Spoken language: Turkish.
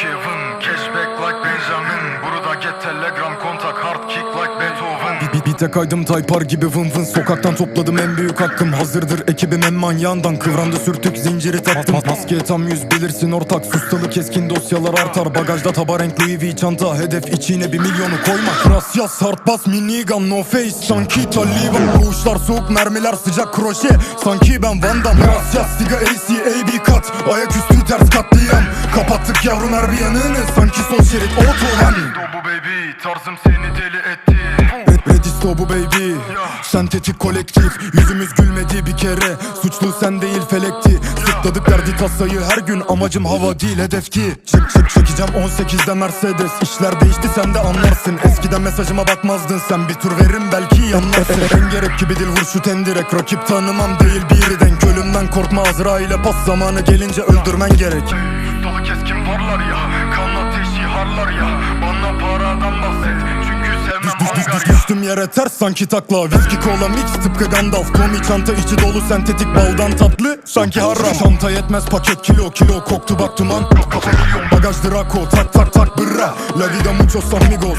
care Bir, tek kaydım taypar gibi vın vın. Sokaktan topladım en büyük hakkım. Hazırdır ekibim en manyağından Kıvrandı sürtük zinciri taktım Maskeye tam yüz bilirsin ortak. Sustalı keskin dosyalar artar. Bagajda taba renk Louis V çanta. Hedef içine bir milyonu koymak. Gracias hard pass minigun no face. Sanki Taliban. Koğuşlar soğuk mermiler sıcak kroşe. Sanki ben Van Damme. Gracias siga AC AB kat Ayaküstü ters katliam. Kapattık yavrum her bir yanını. Sanki sol şerit otoban baby tarzım seni deli etti. Red, red is bu baby. Sentetik kolektif. Yüzümüz gülmedi bir kere. Suçlu sen değil felekti. Sıkladık derdi tasayı her gün. Amacım hava değil hedefti. Çık çık çekeceğim 18'de Mercedes. İşler değişti sen de anlarsın. Eskiden mesajıma bakmazdın sen. Bir tur verin belki yanlarsın. En gerek gibi dil vur şu tendirek. Rakip tanımam değil birden Ölümden korkma Azrail'e pas zamanı gelince öldürmen gerek. Dolu keskin varlar ya düş, ya düştüm yere ters sanki takla. Viski kola mix tıpkı Gandalf. Tommy çanta içi dolu sentetik baldan tatlı. Sanki haram Çanta yetmez paket kilo kilo koktu bak duman. Bagaj Draco tak tak tak bırra. La vida muchos amigos